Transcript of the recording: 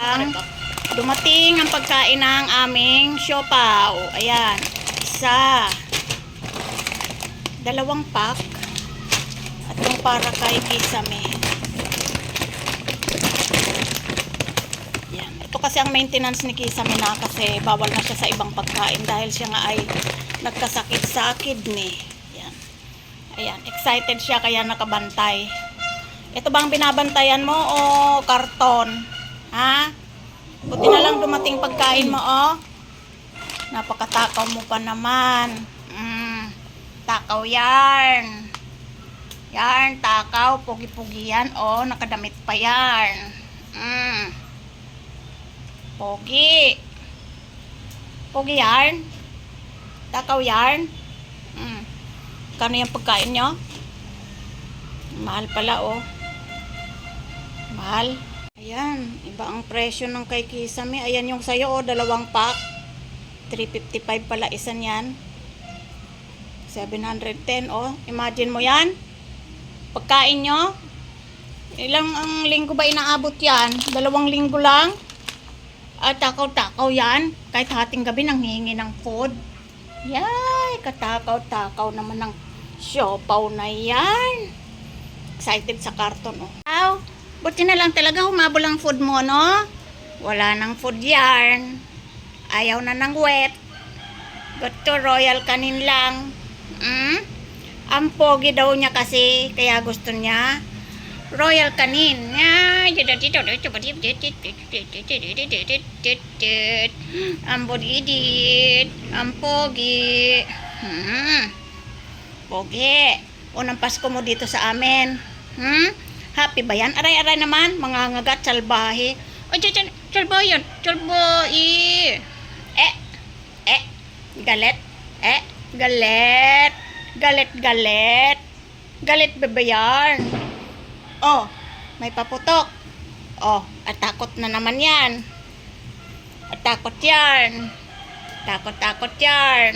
Ang dumating ang pagkain ng aming siopaw. Ayan. Isa. Dalawang pack. At yung para kay Kisame. Yan. Ito kasi ang maintenance ni Kisame na kasi bawal na siya sa ibang pagkain dahil siya nga ay nagkasakit sa kidney. Yan. Ayan. Excited siya kaya nakabantay. Ito bang binabantayan mo o karton? Ha? Buti na lang dumating pagkain mo, oh. Napakatakaw mo pa naman. Mm, takaw yarn. Yarn, takaw, pugi-pugi yan, oh. Nakadamit pa yarn. Mm. Pogi. Pogi yarn. Takaw yarn. Mm. Kano yung pagkain nyo? Mahal pala, oh. Mahal. Ayan, iba ang presyo ng kay Kisame. Ayan yung sayo, oh, dalawang pack. 355 pala isa niyan. 710, oh. Imagine mo yan. Pagkain nyo. Ilang ang linggo ba inaabot yan? Dalawang linggo lang. At takaw-takaw yan. Kahit hating gabi nang hihingi ng food. Yay, katakaw-takaw naman ng siopaw na yan. Excited sa karton, oh. Buti na lang talaga humabol ang food mo, no? Wala nang food yarn. Ayaw na ng wet. Gusto royal kanin lang. Mm? Ang pogi daw niya kasi, kaya gusto niya. Royal kanin. Ang bodidit. Ang pogi. Hmm. Pogi. Unang Pasko mo dito sa amin. Hmm? Happy ba yan? Aray-aray naman. Mga ngagat, salbahe. O, dyan, dyan. Salbahe yan. Salbahe. Eh. Eh. Galit. Eh. Galit. Galit, galit. Galit ba ba yan? Oh, may paputok. Oh, at takot na naman yan. At takot yan. Takot-takot yan.